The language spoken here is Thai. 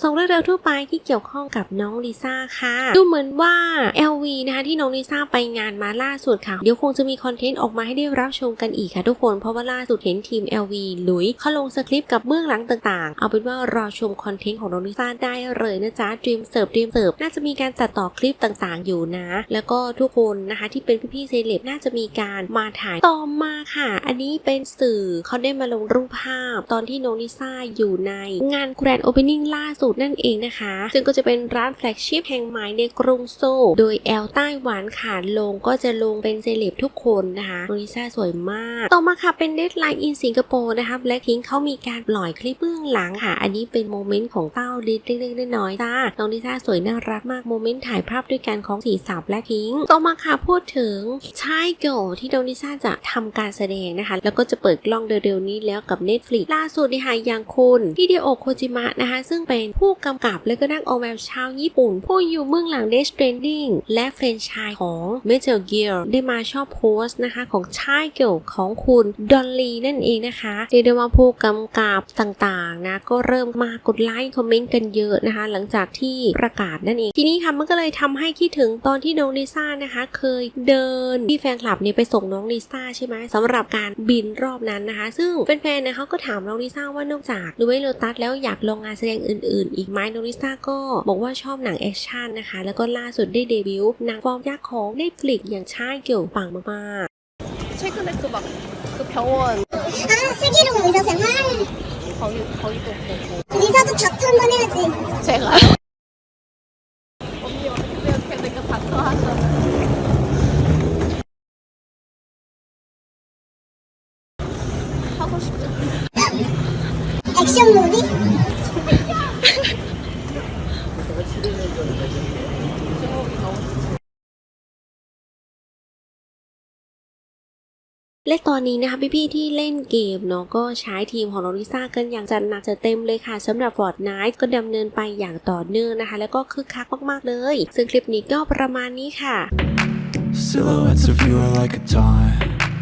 ส่งเรื่องราวทั่วไปที่เกี่ยวข้องกับน้องลิซ่าค่ะ ดูเหมือนว่า LV นะคะที่น้องลิซ่าไปงานมาล่าสุดค่ะ เดี๋ยวคงจะมีคอนเทนต์ออกมาให้ได้รับชมกันอีกค่ะทุกคนเพราะว่าล่าสุดเห็นทีม LV หลุยเขาลงสคริปต์กับเบื้องหลังต่างๆ เอาเป็นว่ารอชมคอนเทนต์ของน้องลิซ่าได้เลยนะจ๊ะดรีมเสิร์ฟดรีมเสิร์ฟน่าจะมีการตัดต่อคลิปต่างๆ อยู่นะ แล้วก็ทุกคนนะคะที่เป็นพี่ๆเซเลบน่าจะมีการมาถ่ายต่อมาค่ะ อันนี้เป็นสื่อเขาได้มาลงรูปภาพ ตอนที่น้องลิซ่าอยู่ในงาน Grand Opening ล่าสุดนั่นเองนะคะ ซึ่งก็จะเป็นร้านแฟลกชิพแห่งใหม่ในกรุงโซลโดยแอลไต้หวันค่ะลงก็จะลงเป็นเซเลบทุกคนนะคะน้องลิซ่าสวยมาก ต่อมาค่ะเป็นเดทไลน์อินสิงคโปร์นะคะแบล็คพิงเขามีการปล่อยคลิปเบื้องหลังค่ะ อันนี้เป็นโมเมนต์ของเต้าลิสเล็กๆน้อยๆจ้าน้องลิซ่าสวยน่ารักมากโมเมนต์ถ่ายภาพด้วยกันของสีสาวแบล็คพิงต่อมาค่ะพูดถึงชายเกิลที่น้องลิซ่าจะทำการแสดงนะคะ แล้วก็จะเปิดกล้องเร็วๆนี้แล้วกับ Netflix ล่าสุดนี่ค่ะอย่างคุณฮิเดโอโคจิมะนะคะ ซึ่งเป็นผู้กำกับและก็นักออกแบบชาวญี่ปุ่น ผู้อยู่เบื้องหลัง Death Stranding และแฟรนไชส์ของ Metal Gear ได้มาชอบโพสต์นะคะของชายเกิลของคุณดอนลีนั่นเองนะคะเรียกได้ว่าผู้กำกับต่างๆนะก็เริ่มมากดไลค์คอมเมนต์กันเยอะนะคะ หลังจากที่ประกาศนั่นเอง ทีนี้ค่ะมันก็เลยทำให้คิดถึงตอนที่น้องลิซ่านะคะ เคยเดินที่แฟนคลับเนี่ยไปส่งน้องลิซ่าใช่ไหมสำหรับการบินรอบนั้นนะคะ ซึ่งแฟนๆนะเขาก็ถามน้องลิซ่าว่านอกจากดูไวโลตัสแล้วอยากลองงานแสดงอื่ๆ อีกไหมน้องลิซ่าก็บอกว่าชอบหนังแอคชั่นนะคะ แล้วก็ล่าสุดได้เดบิวต์หนังฟอร์มยักษ์ของ Netflix อย่างชายเกี่ยวปังมากๆ 최근에 그 막 그 병원 아, 슬기로운 의사 생활. 거기 거기도 보고 의사도 다투 한번 해야지. 제가 언니 어떻게 생각해? 다투 하잖아. 하고 싶죠. 액션 무비? และตอนนี้นะคะพี่ๆที่เล่นเกมเนาะก็ใช้ทีมของน้องลิซ่ากันอย่างจัดหนักจัดเต็มเลยค่ะสำหรับ Fortnite ก็ดำเนินไปอย่างต่อเนื่องนะคะ แล้วก็คึกคักมากๆเลย ซึ่งคลิปนี้ก็ประมาณนี้ค่ะ Silhouettes of you are like a taunt